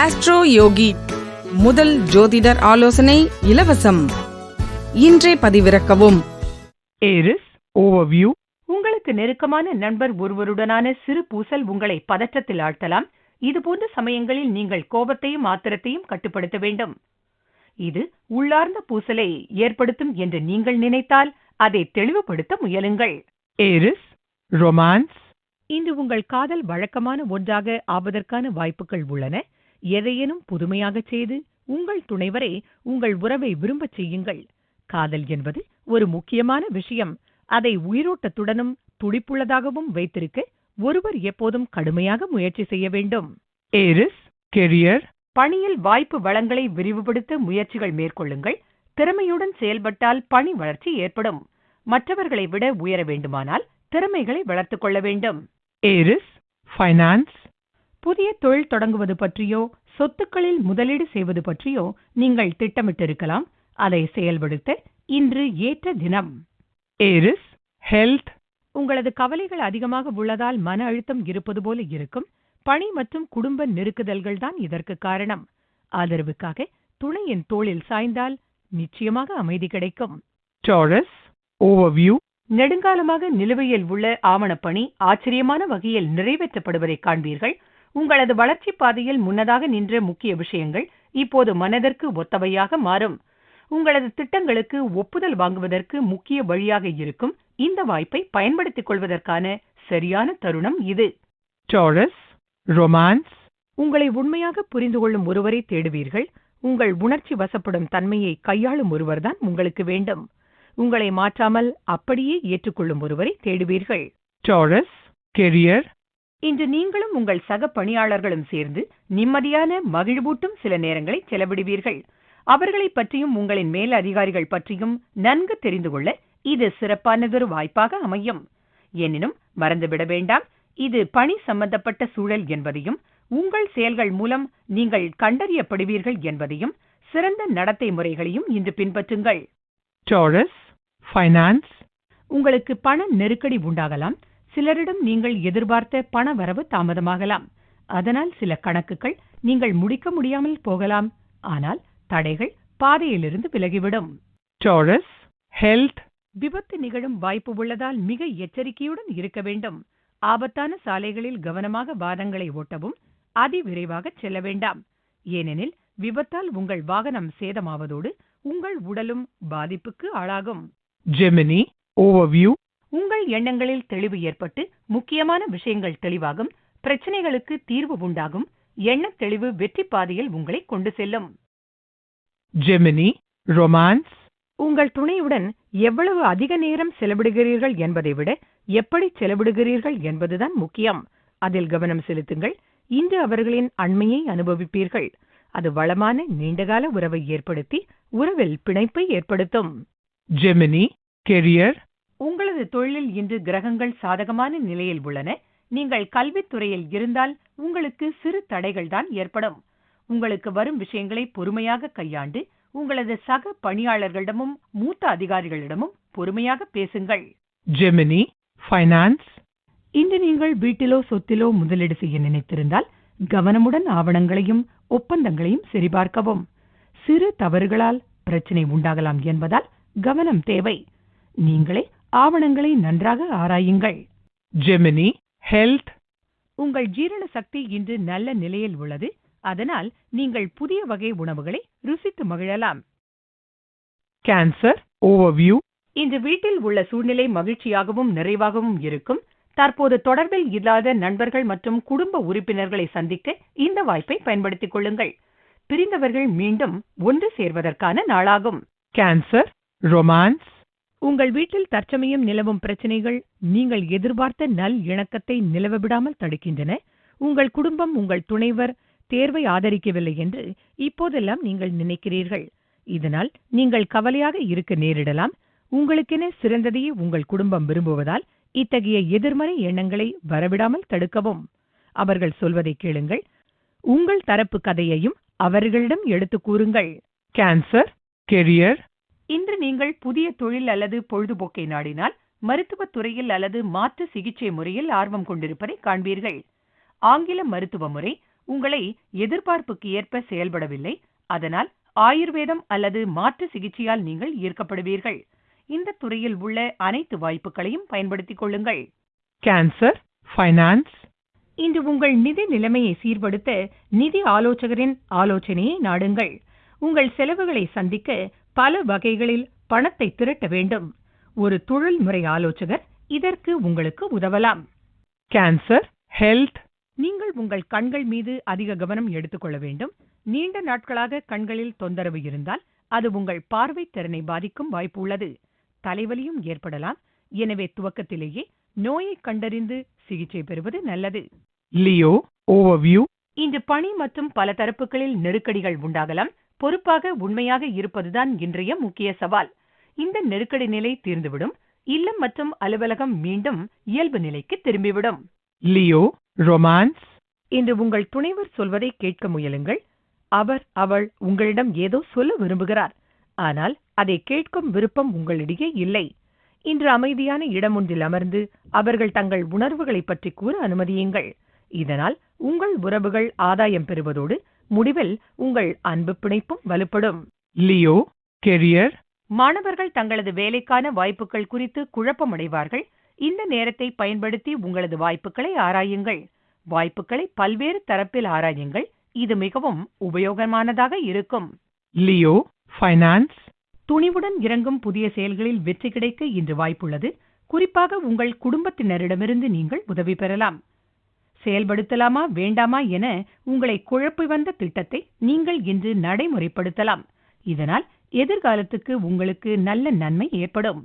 Astro யோகி முதல் ஜோதிடர் ஆலோசனை இலவசம். இன்றே பதிவிறக்கவும். ஏரிஸ் ஓவர்வியூ உங்களுக்கு நெருக்கமான நண்பர் ஒருவருடனான சிறு பூசல் உங்களை பதற்றத்தில் ஆழ்த்தலாம். இதுபோன்ற சமயங்களில் நீங்கள் கோபத்தையும் ஆத்திரத்தையும் கட்டுப்படுத்த வேண்டும். இது உள்ளார்ந்த பூசலை ஏற்படுத்தும் என்று நீங்கள் நினைத்தால் அதை தெளிவுபடுத்த முயலுங்கள். ஏரிஸ் ரொமான்ஸ் இன்று உங்கள் காதல் வழக்கமான ஒன்றாக ஆவதற்கான வாய்ப்புகள் உள்ளன. எதையேனும் புதுமையாகச் செய்து உங்கள் துணைவரை உங்கள் உறவை விரும்பச் செய்யுங்கள். காதல் என்பது ஒரு முக்கியமான விஷயம். அதை உயிரோட்டத்துடனும் துடிப்புள்ளதாகவும் வைத்திருக்க ஒருவர் எப்போதும் கடுமையாக முயற்சி செய்ய வேண்டும். ஏரிஸ் கெரியர் பணியில் வாய்ப்பு வளங்களை விரிவுபடுத்த முயற்சிகள் மேற்கொள்ளுங்கள். திறமையுடன் செயல்பட்டால் பணி வளர்ச்சி ஏற்படும். மற்றவர்களை விட உயர வேண்டுமானால் திறமைகளை வளர்த்துக் கொள்ள வேண்டும். ஏரிஸ் ஃபைனான்ஸ் புதிய தொழில் தொடங்குவது பற்றியோ சொத்துக்களில் முதலீடு செய்வது பற்றியோ நீங்கள் திட்டமிட்டிருக்கலாம். அதை செயல்படுத்த இன்று ஏற்ற தினம். ஏரிஸ் ஹெல்த் உங்களது கவலைகள் அதிகமாக உள்ளதால் மன அழுத்தம் இருப்பது போல இருக்கும். பணி மற்றும் குடும்ப நெருக்குதல்கள் தான் இதற்கு காரணம். ஆதரவுக்காக துணையின் தோளில் சாய்ந்தால் நிச்சயமாக அமைதி கிடைக்கும். டாரஸ் ஓவர்வியூ நெடுங்காலமாக நிலுவையில் உள்ள ஆவணப்பணி ஆச்சரியமான வகையில் நிறைவேற்றப்படுவதைக் காண்பீர்கள். உங்களது வளர்ச்சிப் பாதையில் முன்னதாக நின்ற முக்கிய விஷயங்கள் இப்போது மனதிற்கு ஒத்தவையாக மாறும். உங்களது திட்டங்களுக்கு ஒப்புதல் வாங்குவதற்கு முக்கிய வழியாக இருக்கும் இந்த வாய்ப்பை பயன்படுத்திக் கொள்வதற்கான சரியான தருணம் இது. டாரஸ் ரொமான்ஸ் உங்களை உண்மையாக புரிந்து கொள்ளும் ஒருவரை தேடுவீர்கள். உங்கள் உணர்ச்சி வசப்படும் தன்மையை கையாளும் ஒருவர்தான் உங்களுக்கு வேண்டும். உங்களை மாற்றாமல் அப்படியே ஏற்றுக்கொள்ளும் ஒருவரை தேடுவீர்கள். டாரஸ் கெரியர் இன்று நீங்களும் உங்கள் சக பணியாளர்களும் சேர்ந்து நிம்மதியான மகிழ்வூட்டும் சில நேரங்களை செலவிடுவீர்கள். அவர்களைப் பற்றியும் உங்களின் மேல் அதிகாரிகள் பற்றியும் நன்கு தெரிந்து கொள்ள இது சிறப்பானதொரு வாய்ப்பாக அமையும். எனினும் மறந்துவிட வேண்டாம் இது பணி சம்பந்தப்பட்ட சூழல் என்பதையும் உங்கள் செயல்கள் மூலம் நீங்கள் கண்டறியப்படுவீர்கள் என்பதையும் சிறந்த நடத்தை முறைகளையும் இன்று பின்பற்றுங்கள். டாரஸ் ஃபைனான்ஸ் உங்களுக்கு பண நெருக்கடி உண்டாகலாம். சிலரிடம் நீங்கள் எதிர்பார்த்த பண வரவு தாமதமாகலாம். அதனால் சில கணக்குகள் நீங்கள் முடிக்க முடியாமல் போகலாம். ஆனால் தடைகள் பாதையிலிருந்து விலகிவிடும். டாரஸ் ஹெல்த் விபத்து நிகழும் வாய்ப்பு உள்ளதால் மிக எச்சரிக்கையுடன் இருக்க வேண்டும். ஆபத்தான சாலைகளில் கவனமாக வாகனங்களை ஓட்டவும் அதிவிரைவாக செல்ல வேண்டாம். ஏனெனில் விபத்தால் உங்கள் வாகனம் சேதமாவதோடு உங்கள் உடலும் பாதிப்புக்கு ஆளாகும். ஜெமினி ஓவர்வியூ உங்கள் எண்ணங்களில் தெளிவு ஏற்பட்டு முக்கியமான விஷயங்கள் தெளிவாகும் பிரச்சனைகளுக்கு தீர்வு உண்டாகும் எண்ணத் தெளிவு வெற்றி பாதையில் உங்களை கொண்டு செல்லும். ஜெமினி ரொமான்ஸ் உங்கள் துணையுடன் எவ்வளவு அதிக நேரம் செலவிடுகிறீர்கள் என்பதை விட எப்படி செலவிடுகிறீர்கள் என்பதுதான் முக்கியம். அதில் கவனம் செலுத்துங்கள். இன்று அவர்களின் அண்மையை அனுபவிப்பீர்கள். அது வளமான நீண்டகால உறவை ஏற்படுத்தி உறவில் பிணைப்பை ஏற்படுத்தும். ஜெமினி கெரியர் உங்களது தொழிலில் இன்று கிரகங்கள் சாதகமான நிலையில் உள்ளன. நீங்கள் கல்வித்துறையில் இருந்தால் உங்களுக்கு சிறு தடைகள் தான் ஏற்படும். உங்களுக்கு வரும் விஷயங்களை பொறுமையாக கையாண்டு உங்களது சக பணியாளர்களிடமும் மூத்த அதிகாரிகளிடமும் பொறுமையாக பேசுங்கள். ஜெமினி ஃபைனான்ஸ் இன்று நீங்கள் வீட்டிலோ சொத்திலோ முதலீடு செய்ய நினைத்திருந்தால் கவனமுடன் ஆவணங்களையும் ஒப்பந்தங்களையும் சரிபார்க்கவும். சிறு தவறுகளால் பிரச்சனை உண்டாகலாம் என்பதால் கவனம் தேவை. நீங்களே ஆவணங்களை நன்றாக ஆராயுங்கள். ஜெமினி ஹெல்த் உங்கள் ஜீரண சக்தி இன்று நல்ல நிலையில் உள்ளது. அதனால் நீங்கள் புதிய வகை உணவுகளை ருசித்து மகிழலாம். கேன்சர் ஓவர்வியூ இன்று வீட்டில் உள்ள சூழ்நிலை மகிழ்ச்சியாகவும் நிறைவாகவும் இருக்கும். தற்போது தொடர்பில் இல்லாத நண்பர்கள் மற்றும் குடும்ப உறுப்பினர்களை சந்திக்க இந்த வாய்ப்பை பயன்படுத்திக் கொள்ளுங்கள். பிரிந்தவர்கள் மீண்டும் ஒன்று சேர்வதற்கான நாளாகும். கேன்சர் ரொமான்ஸ் உங்கள் வீட்டில் தற்சமயம் நிலவும் பிரச்சனைகள் நீங்கள் எதிர்பார்த்த நல் இணக்கத்தை நிலவவிடாமல் தடுக்கின்றன. உங்கள் குடும்பம் உங்கள் துணைவர் தேர்வை ஆதரிக்கவில்லை என்று இப்போதெல்லாம் நீங்கள் நினைக்கிறீர்கள். இதனால் நீங்கள் கவலையாக இருக்க நேரிடலாம். உங்களுக்கென சிறந்ததையே உங்கள் குடும்பம் விரும்புவதால் இத்தகைய எதிர்மறை எண்ணங்களை வரவிடாமல் தடுக்கவும். அவர்கள் சொல்வதை கேளுங்கள். உங்கள் தரப்பு கதையையும் அவர்களிடம் எடுத்துக் கூறுங்கள். கேன்சர் கெரியர் இன்று நீங்கள் புதிய தொழில் அல்லது பொழுதுபோக்கை நாடினால் மருத்துவத் துறையில் அல்லது மாற்று சிகிச்சை முறையில் ஆர்வம் கொண்டிருப்பதை காண்பீர்கள். ஆங்கில மருத்துவ முறை உங்களை எதிர்பார்ப்புக்கு ஏற்ப செயல்படவில்லை அதனால் ஆயுர்வேதம் அல்லது மாற்று சிகிச்சையால் நீங்கள் ஈர்க்கப்படுவீர்கள். இந்த துறையில் உள்ள அனைத்து வாய்ப்புகளையும் பயன்படுத்திக் கொள்ளுங்கள். Cancer, Finance, இன்று உங்கள் நிதி நிலைமையை சீர்படுத்த நிதி ஆலோசகரின் ஆலோசனையை நாடுங்கள். உங்கள் செலவுகளை சந்திக்க பல வகைகளில் பணத்தை திரட்ட வேண்டும். ஒரு தொழில்முறை ஆலோசகர் இதற்கு உங்களுக்கு உதவலாம். Cancer, Health, நீங்கள் உங்கள் கண்கள் மீது அதிக கவனம் எடுத்துக்கொள்ள வேண்டும். நீண்ட நாட்களாக கண்களில் தொந்தரவு இருந்தால் அது உங்கள் பார்வை திறனை பாதிக்கும் வாய்ப்பு உள்ளது. தலைவலியும் ஏற்படலாம். எனவே துவக்கத்திலேயே நோயை கண்டறிந்து சிகிச்சை பெறுவது நல்லது. Leo, Overview, இன்று பணி மற்றும் பல தரப்புகளில் நெருக்கடிகள் உண்டாகலாம். பொறுப்பாக உண்மையாக இருப்பதுதான் இன்றைய முக்கிய சவால். இந்த நெருக்கடி நிலை தீர்ந்துவிடும். இல்லம் மற்றும் அலுவலகம் மீண்டும் இயல்பு நிலைக்கு திரும்பிவிடும். Leo, Romance, இன்று உங்கள் துணைவர் சொல்வதை கேட்க முயலுங்கள். அவர் அவள் உங்களிடம் ஏதோ சொல்ல விரும்புகிறார். ஆனால் அதை கேட்கும் விருப்பம் உங்களிடையே இல்லை. இன்று அமைதியான இடம் ஒன்றில் அமர்ந்து அவர்கள் தங்கள் உணர்வுகளைப் பற்றி கூற அனுமதியுங்கள். இதனால் உங்கள் உறவுகள் ஆதாயம் பெறுவதோடு முடிவில் உங்கள் அன்பு பிணைப்பும் வலுப்படும். Leo, Career, மாணவர்கள் தங்களது வேலைக்கான வாய்ப்புகள் குறித்து குழப்பமடைவார்கள். இந்த நேரத்தை பயன்படுத்தி உங்களது வாய்ப்புகளை ஆராயுங்கள். வாய்ப்புகளை பல்வேறு தரப்பில் ஆராயுங்கள். இது மிகவும் உபயோகமானதாக இருக்கும். Leo, Finance, துணிவுடன் இறங்கும் புதிய செயல்களில் வெற்றி கிடைக்க இன்று வாய்ப்புள்ளது. குறிப்பாக உங்கள் குடும்பத்தினரிடமிருந்து நீங்கள் உதவி பெறலாம். செயல்படுத்தலாமா வேண்டாமா என உங்களை குழப்பி வந்த திட்டத்தை நீங்கள் இன்று நடைமுறைப்படுத்தலாம். இதனால் எதிர்காலத்துக்கு உங்களுக்கு நல்ல நன்மை ஏற்படும்.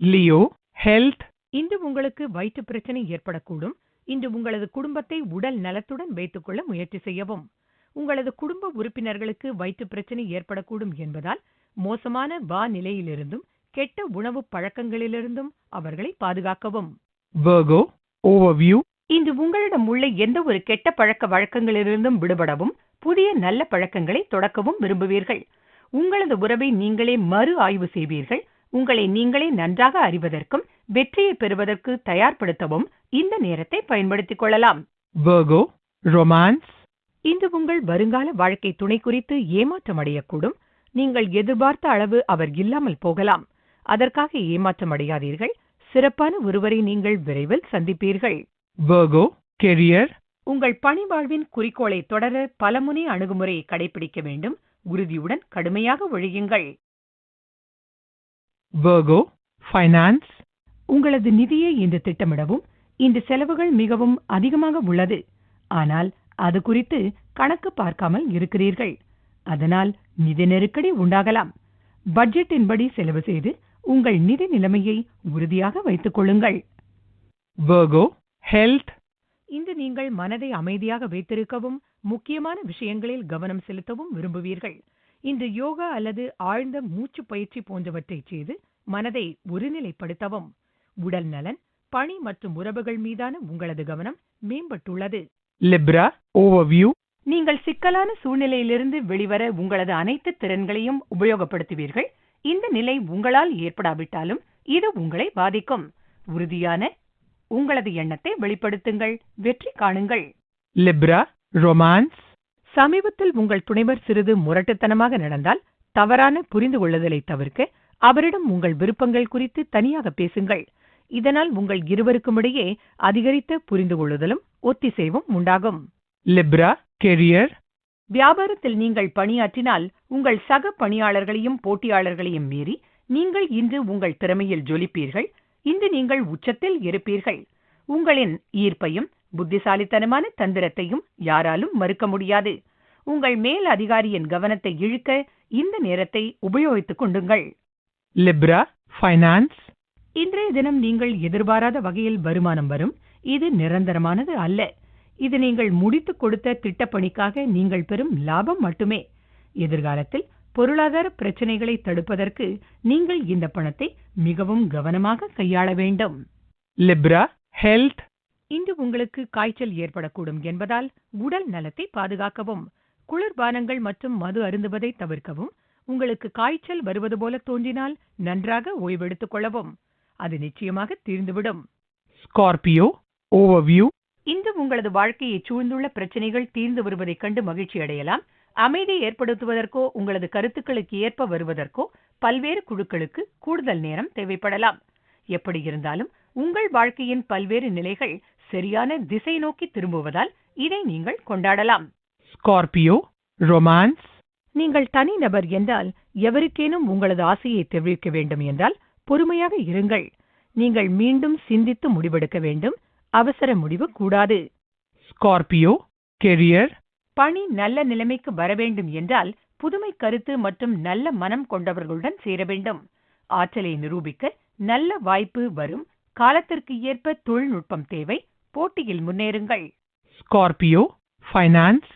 Leo, Health, இன்று உங்களுக்கு வயிற்று பிரச்சனை ஏற்படக்கூடும். இன்று உங்களது குடும்பத்தை உடல் நலத்துடன் வைத்துக்கொள்ள முயற்சி செய்யவும். உங்களது குடும்ப உறுப்பினர்களுக்கு வயிற்று பிரச்சனை ஏற்படக்கூடும் என்பதால் மோசமான வானிலையிலிருந்தும் கெட்ட உணவு பழக்கங்களிலிருந்தும் அவர்களை பாதுகாக்கவும். இன்று உங்களிடம் உள்ள எந்த ஒரு கெட்ட பழக்க வழக்கங்களிலிருந்தும் விடுபடவும் புதிய நல்ல பழக்கங்களை தொடக்கவும் விரும்புவீர்கள். உங்களது உறவை நீங்களே மறு ஆய்வு செய்வீர்கள். உங்களை நீங்களே நன்றாக அறிவதற்கும் வெற்றியை பெறுவதற்கு தயார்படுத்தவும் இந்த நேரத்தை பயன்படுத்திக் கொள்ளலாம். Virgo, Romance, இன்று உங்கள் வருங்கால வாழ்க்கை துணை குறித்து ஏமாற்றம் அடையக்கூடும். நீங்கள் எதிர்பார்த்த அளவு அவர் இல்லாமல் போகலாம். அதற்காக ஏமாற்றம் அடையாதீர்கள். சிறப்பான ஒருவரை நீங்கள் விரைவில் சந்திப்பீர்கள். Virgo, Career, உங்கள் பணி வாழ்வின் குறிக்கோளை தொடர பலமுனை அணுகுமுறையை கடைபிடிக்க வேண்டும். உறுதியுடன் கடுமையாக ஒழியுங்கள் Virgo, Finance, உங்களது நிதியை இன்று திட்டமிடவும் இந்த செலவுகள் மிகவும் அதிகமாக உள்ளது. ஆனால் அது குறித்து கணக்கு பார்க்காமல் இருக்கிறீர்கள். அதனால் நிதி நெருக்கடி உண்டாகலாம். பட்ஜெட்டின்படி செலவு செய்து உங்கள் நிதி நிலைமையை உறுதியாக வைத்துக் கொள்ளுங்கள். Virgo, Health, இன்று நீங்கள் மனதை அமைதியாக வைத்திருக்கவும் முக்கியமான விஷயங்களில் கவனம் செலுத்தவும் விரும்புவீர்கள். இன்று யோகா அல்லது ஆழ்ந்த மூச்சு பயிற்சி போன்றவற்றை செய்து மனதை ஒருநிலைப்படுத்தவும். உடல் நலன் பணி மற்றும் உறவுகள் மீதான உங்களது கவனம் மேம்பட்டுள்ளது. Libra, Overview, நீங்கள் சிக்கலான சூழ்நிலையிலிருந்து வெளிவர உங்களது அனைத்து திறன்களையும் உபயோகப்படுத்துவீர்கள். இந்த நிலை உங்களால் ஏற்படாவிட்டாலும் இது உங்களை பாதிக்கும். உறுதியான உங்களது எண்ணத்தை வெளிப்படுத்துங்கள். வெற்றி காணுங்கள். Libra, Romance, சமீபத்தில் உங்கள் துணைவர் சிறிது முரட்டுத்தனமாக நடந்தால் தவறான புரிந்து கொள்ளுதலை தவிர்க்க அவரிடம் உங்கள் விருப்பங்கள் குறித்து தனியாக பேசுங்கள். இதனால் உங்கள் இருவருக்கும் இடையே அதிகரித்த புரிந்து கொள்ளுதலும் ஒத்திசைவும் உண்டாகும். Libra, Career, வியாபாரத்தில் நீங்கள் பணியாற்றினால் உங்கள் சக பணியாளர்களையும் போட்டியாளர்களையும் மீறி நீங்கள் இன்று உங்கள் திறமையில் ஜொலிப்பீர்கள். இன்று நீங்கள் உச்சத்தில் இருப்பீர்கள். உங்களின் ஈர்ப்பையும் புத்திசாலித்தனமான தந்திரத்தையும் யாராலும் மறுக்க முடியாது. உங்கள் மேல் அதிகாரியின் கவனத்தை இழுக்க இந்த நேரத்தை உபயோகித்துக் கொண்டுங்கள் Libra, Finance, இன்றைய தினம் நீங்கள் எதிர்பாராத வகையில் வருமானம் வரும். இது நிரந்தரமானது அல்ல. இது நீங்கள் முடித்துக் கொடுத்த திட்டப்பணிக்காக நீங்கள் பெறும் லாபம் மட்டுமே. எதிர்காலத்தில் பொருளாதார பிரச்சனைகளை தடுப்பதற்கு நீங்கள் இந்த பணத்தை மிகவும் கவனமாக கையாள வேண்டும். Libra, Health, இன்று உங்களுக்கு காய்ச்சல் ஏற்படக்கூடும் என்பதால் உடல் நலத்தை பாதுகாக்கவும் குளிர்பானங்கள் மற்றும் மது அருந்துவதை தவிர்க்கவும் உங்களுக்கு காய்ச்சல் வருவது போல தோன்றினால் நன்றாக ஓய்வெடுத்துக் கொள்ளவும் அது நிச்சயமாக தீர்ந்துவிடும். Scorpio, Overview, இன்று உங்களது வாழ்க்கையை சூழ்ந்துள்ள பிரச்சனைகள் தீர்ந்து வருவதைக் கண்டு மகிழ்ச்சி அடையலாம் அமைதி ஏற்படுத்துவதற்கோ உங்களது கருத்துக்களுக்கு ஏற்ப வருவதற்கோ பல்வேறு குழுக்களுக்கு கூடுதல் நேரம் தேவைப்படலாம். எப்படி இருந்தாலும் உங்கள் வாழ்க்கையின் பல்வேறு நிலைகள் சரியான திசை நோக்கி திரும்புவதால் இதை நீங்கள் கொண்டாடலாம். Scorpio, romance, நீங்கள் தனிநபர் என்றால் எவருக்கேனும் உங்களது ஆசையை தெரிவிக்க வேண்டும் என்றால் பொறுமையாக இருங்கள். நீங்கள் மீண்டும் சிந்தித்து முடிவெடுக்க வேண்டும். அவசர முடிவு கூடாது. Scorpio, career, பணி நல்ல நிலைமைக்கு வர வேண்டும் என்றால் புதுமை கருத்து மற்றும் நல்ல மனம் கொண்டவர்களுடன் சேர வேண்டும். ஆற்றலை நிரூபிக்க நல்ல வாய்ப்பு வரும். காலத்திற்கு ஏற்ப தொழில்நுட்பம் தேவை. போட்டியில் முன்னேறுங்கள். Scorpio, finance,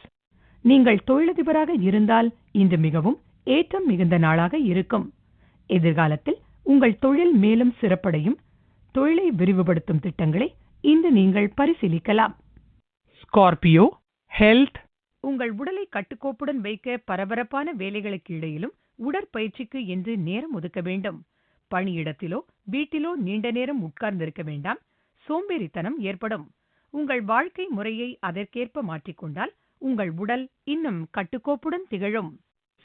நீங்கள் தொழிலதிபராக இருந்தால் இன்று மிகவும் ஏற்றம் மிகுந்த நாளாக இருக்கும். எதிர்காலத்தில் உங்கள் தொழில் மேலும் சிறப்படையும். தொழிலை விரிவுபடுத்தும் திட்டங்களை இன்று நீங்கள் பரிசீலிக்கலாம். Scorpio, health, உங்கள் உடலை கட்டுக்கோப்புடன் வைக்க பரபரப்பான வேலைகளுக்கு இடையிலும் உடற்பயிற்சிக்கு என்று நேரம் ஒதுக்க வேண்டும். பணியிடத்திலோ வீட்டிலோ நீண்ட நேரம் உட்கார்ந்திருக்க வேண்டாம். சோம்பேறித்தனம் ஏற்படும். உங்கள் வாழ்க்கை முறையை அதற்கேற்ப மாற்றிக்கொண்டால் உங்கள் உடல் இன்னும் கட்டுக்கோப்புடன் திகழும்.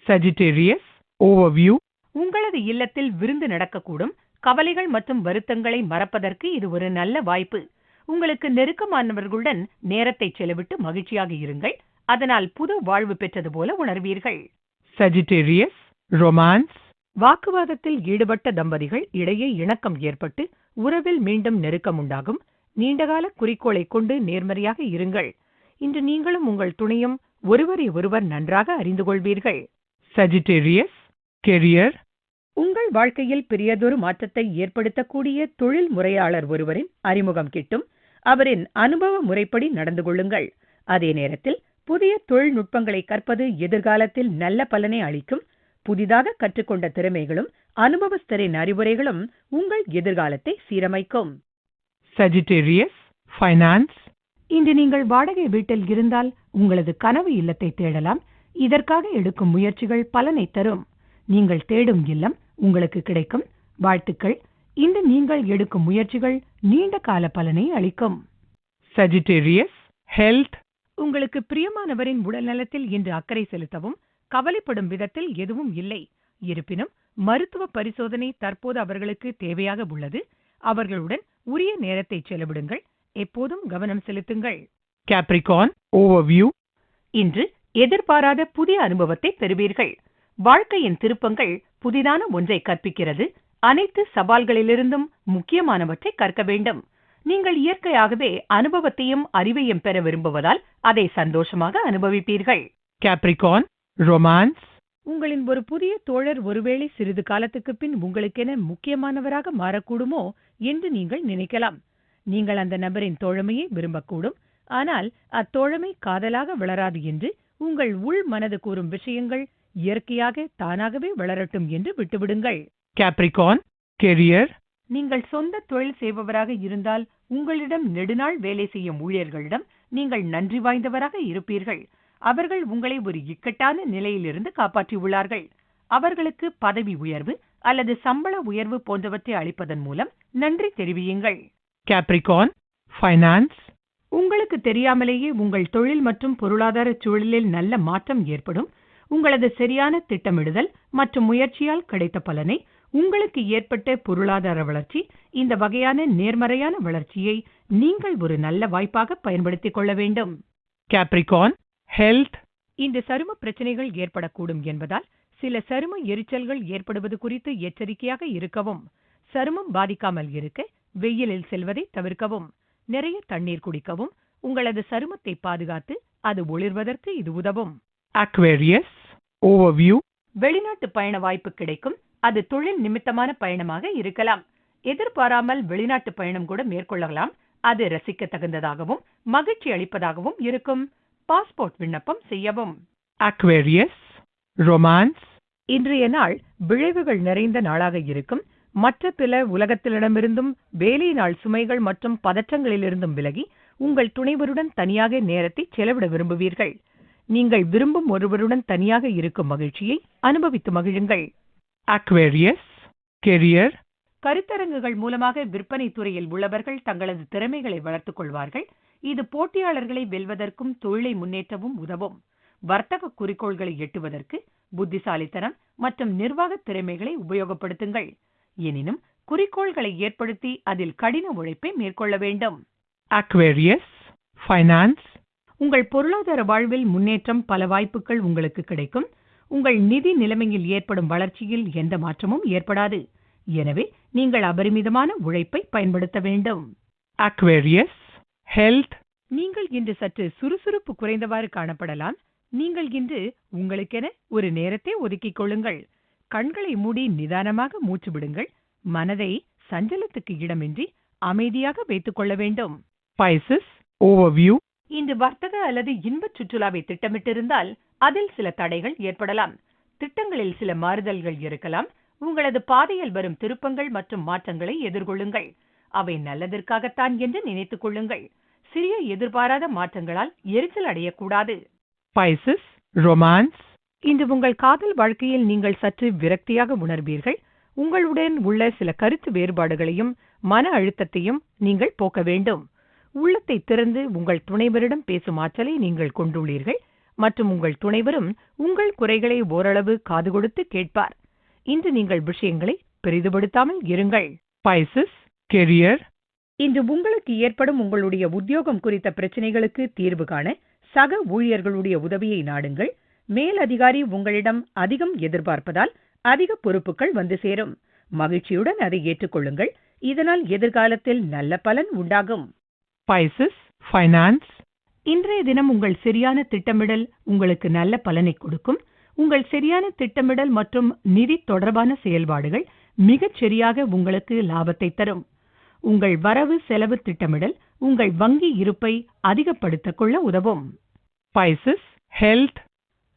Sagittarius, overview, உங்களது இல்லத்தில் விருந்து நடக்கக்கூடும். கவலைகள் மற்றும் வருத்தங்களை மறப்பதற்கு இது ஒரு நல்ல வாய்ப்பு. உங்களுக்கு நெருக்கமானவர்களுடன் நேரத்தை செலவிட்டு மகிழ்ச்சியாக இருங்கள். அதனால் புது வாழ்வு பெற்றது போல உணர்வீர்கள். Sagittarius, romance, வாக்குவாதத்தில் ஈடுபட்ட தம்பதிகள் இடையே இணக்கம் ஏற்பட்டு உறவில் மீண்டும் நெருக்கம் உண்டாகும். நீண்டகால குறிக்கோளை கொண்டு நேர்மறையாக இருங்கள். இன்று நீங்களும் உங்கள் துணையும் ஒருவரை ஒருவர் நன்றாக அறிந்து கொள்வீர்கள். Sagittarius, career, உங்கள் வாழ்க்கையில் பெரியதொரு மாற்றத்தை ஏற்படுத்தக்கூடிய தொழில் முறையாளர் ஒருவரின் அறிமுகம் கிட்டும் அவரின் அனுபவ முறைப்படி நடந்து கொள்ளுங்கள். அதே நேரத்தில் புதிய தொழில்நுட்பங்களை கற்பது எதிர்காலத்தில் நல்ல பலனை அளிக்கும். புதிதாக கற்றுக்கொண்ட திறமைகளும் அனுபவஸ்தரின் அறிவுரைகளும் உங்கள் எதிர்காலத்தை சீரமைக்கும். Sagittarius, finance, இன்று நீங்கள் வாடகை வீட்டில் இருந்தால் உங்களது கனவு இல்லத்தை தேடலாம். இதற்காக எடுக்கும் முயற்சிகள் பலனை தரும். நீங்கள் தேடும் இல்லம் உங்களுக்கு கிடைக்கும். வாழ்த்துக்கள். இன்று நீங்கள் எடுக்கும் முயற்சிகள் நீண்ட கால பலனை அளிக்கும். Sagittarius, health, உங்களுக்கு பிரியமானவரின் உடல்நலத்தில் இன்று அக்கறை செலுத்தவும் கவலைப்படும் விதத்தில் எதுவும் இல்லை. இருப்பினும் மருத்துவ பரிசோதனை தற்போது அவர்களுக்கு தேவையாக உள்ளது. அவர்களுடன் உரிய நேரத்தை செலவிடுங்கள். எப்போதும் கவனம் செலுத்துங்கள். Capricorn, overview, இன்று எதிர்பாராத புதிய அனுபவத்தை பெறுவீர்கள். வாழ்க்கையின் திருப்பங்கள் புதிதான ஒன்றை கற்பிக்கிறது. அனைத்து சவால்களிலிருந்தும் முக்கியமானவற்றை கற்க வேண்டும். நீங்கள் இயற்கையாகவே அனுபவத்தையும் அறிவையும் பெற விரும்புவதால் அதை சந்தோஷமாக அனுபவிப்பீர்கள். Capricorn, romance, உங்களின் ஒரு புதிய தோழர் ஒருவேளை சிறிது காலத்துக்கு பின் உங்களுக்கென முக்கியமானவராக மாறக்கூடுமோ என்று நீங்கள் நினைக்கலாம். நீங்கள் அந்த நபரின் தோழமையை விரும்பக்கூடும். ஆனால் அத்தோழமை காதலாக வளராது என்று உங்கள் உள் மனது கூறும் விஷயங்கள் இயற்கையாக தானாகவே வளரட்டும் என்று விட்டுவிடுங்கள். Capricorn, career, நீங்கள் சொந்த தொழில் செய்பவராக இருந்தால் உங்களிடம் நெடுநாள் வேலை செய்யும் ஊழியர்களிடம் நீங்கள் நன்றி வாய்ந்தவராக இருப்பீர்கள். அவர்கள் உங்களை ஒரு இக்கட்டான நிலையிலிருந்து காப்பாற்றியுள்ளார்கள். அவர்களுக்கு பதவி உயர்வு அல்லது சம்பள உயர்வு போன்றவற்றை அளிப்பதன் மூலம் நன்றி தெரிவியுங்கள். Capricorn, finance, உங்களுக்கு தெரியாமலேயே உங்கள் தொழில் மற்றும் பொருளாதார சூழலில் நல்ல மாற்றம் ஏற்படும். உங்களது சரியான திட்டமிடுதல் மற்றும் முயற்சியால் கிடைத்த பலனை உங்களுக்கு ஏற்பட்ட பொருளாதார வளர்ச்சி இந்த வகையான நேர்மறையான வளர்ச்சியை நீங்கள் ஒரு நல்ல வாய்ப்பாக பயன்படுத்திக் கொள்ள வேண்டும். Capricorn, health, இந்த சரும பிரச்சனைகள் ஏற்படக்கூடும் என்பதால் சில சரும எரிச்சல்கள் ஏற்படுவது குறித்து எச்சரிக்கையாக இருக்கவும் சருமம் பாதிக்காமல் இருக்க வெயிலில் செல்வதை தவிர்க்கவும் நிறைய தண்ணீர் குடிக்கவும் உங்களது சருமத்தை பாதுகாத்து அது ஒளிர்வதற்கு இது உதவும். வெளிநாட்டு பயண வாய்ப்பு கிடைக்கும் அது தொழில் நிமித்தமான பயணமாக இருக்கலாம். எதிர்பாராமல் வெளிநாட்டு பயணம் கூட மேற்கொள்ளலாம். அது ரசிக்க தகுந்ததாகவும் மகிழ்ச்சி அளிப்பதாகவும் இருக்கும். பாஸ்போர்ட் விண்ணப்பம் செய்யவும். Aquarius, romance, இன்றைய நாள் விளைவுகள் நிறைந்த நாளாக இருக்கும். மற்ற பிற உலகத்திலிடமிருந்தும் வேலை நாள் சுமைகள் மற்றும் பதற்றங்களிலிருந்தும் விலகி உங்கள் துணைவருடன் தனியாக நேரத்தை செலவிட விரும்புவீர்கள். நீங்கள் விரும்பும் ஒருவருடன் தனியாக இருக்கும் மகிழ்ச்சியை அனுபவித்து மகிழுங்கள். Aquarius, career, கருத்தரங்குகள் மூலமாக விற்பனை துறையில் உள்ளவர்கள் தங்களது திறமைகளை வளர்த்துக் கொள்வார்கள். இது போட்டியாளர்களை வெல்வதற்கும் தொழிலை முன்னேற்றவும் உதவும். வர்த்தக குறிக்கோள்களை எட்டுவதற்கு புத்திசாலித்தனம் மற்றும் நிர்வாக திறமைகளை உபயோகப்படுத்துங்கள். எனினும் குறிக்கோள்களை ஏற்படுத்தி அதில் கடின உழைப்பை மேற்கொள்ள வேண்டும். Aquarius, finance, உங்கள் பொருளாதார வாழ்வில் முன்னேற்றம் பல வாய்ப்புகள் உங்களுக்கு கிடைக்கும். உங்கள் நிதி நிலைமையில் ஏற்படும் வளர்ச்சியில் எந்த மாற்றமும் ஏற்படாது. எனவே நீங்கள் அபரிமிதமான உழைப்பை பயன்படுத்த வேண்டும். Aquarius, health, நீங்கள் இன்று சற்று சுறுசுறுப்பு குறைந்தவாறு காணப்படலாம். நீங்கள் இன்று உங்களுக்கென ஒரு நேரத்தை ஒதுக்கிக் கொள்ளுங்கள். கண்களை மூடி நிதானமாக மூச்சு விடுங்கள். மனதை சஞ்சலத்துக்கு இடமின்றி அமைதியாக வைத்துக் கொள்ள வேண்டும். Pisces, overview, இன்று வர்த்தக அல்லது இன்பச் சுற்றுலாவை திட்டமிட்டிருந்தால் அதில் சில தடைகள் ஏற்படலாம். திட்டங்களில் சில மாறுதல்கள் இருக்கலாம். உங்களது பாதையில் வரும் திருப்பங்கள் மற்றும் மாற்றங்களை எதிர்கொள்ளுங்கள். அவை நல்லதற்காகத்தான் என்று நினைத்துக் கொள்ளுங்கள். சிறிய எதிர்பாராத மாற்றங்களால் எரிச்சல் அடையக்கூடாது. Pisces, romance, இன்று உங்கள் காதல் வாழ்க்கையில் நீங்கள் சற்று விரக்தியாக உணர்வீர்கள். உங்களுடன் உள்ள சில கருத்து வேறுபாடுகளையும் மன அழுத்தத்தையும் நீங்கள் போக்க வேண்டும். உள்ளத்தை திறந்து உங்கள் துணைவரிடம் பேசும் ஆற்றலை நீங்கள் கொண்டுள்ளீர்கள். மற்றும் உங்கள் துணைவரும் உங்கள் குறைகளை ஓரளவு காது கொடுத்து கேட்பார். இன்று நீங்கள் விஷயங்களை பெரிதுபடுத்தாமல் இருங்கள். Pisces, career, இன்று உங்களுக்கு ஏற்படும் உங்களுடைய உத்தியோகம் குறித்த பிரச்சனைகளுக்கு தீர்வு காண சக ஊழியர்களுடைய உதவியை நாடுங்கள். மேல் அதிகாரி உங்களிடம் அதிகம் எதிர்பார்ப்பதால் அதிக பொறுப்புகள் வந்து சேரும். மகிழ்ச்சியுடன் அதை ஏற்றுக்கொள்ளுங்கள். இதனால் எதிர்காலத்தில் நல்ல பலன் உண்டாகும். Pisces, finance, இன்றைய தினம் உங்கள் சரியான திட்டமிடல் உங்களுக்கு நல்ல பலனை கொடுக்கும். உங்கள் சரியான திட்டமிடல் மற்றும் நிதி தொடர்பான செயல்பாடுகள் மிகச் சரியாக உங்களுக்கு லாபத்தை தரும். உங்கள் வரவு செலவு திட்டமிடல் உங்கள் வங்கி இருப்பை அதிகப்படுத்திக் கொள்ள உதவும். Pisces, health,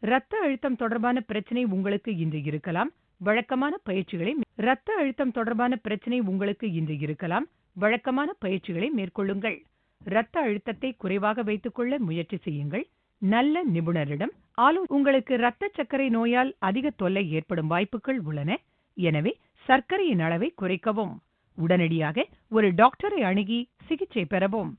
இரத்த அழுத்தம் தொடர்பான பிரச்சனை உங்களுக்கு இன்று இருக்கலாம். வழக்கமான பயிற்சிகளை இரத்த அழுத்தம் தொடர்பான பிரச்சனை உங்களுக்கு இன்று இருக்கலாம். வழக்கமான பயிற்சிகளை மேற்கொள்ளுங்கள். இரத்த அழுத்தத்தை குறைவாக வைத்துக்கொள்ள முயற்சி செய்யுங்கள். நல்ல நிபுணரிடம் ஆலோ உங்களுக்கு இரத்த சர்க்கரை நோயால் அதிக தொல்லை ஏற்படும் வாய்ப்புகள் உள்ளன. எனவே சர்க்கரையின் அளவை குறைக்கவும். உடனடியாக ஒரு டாக்டரை அணுகி சிகிச்சை பெறவும்.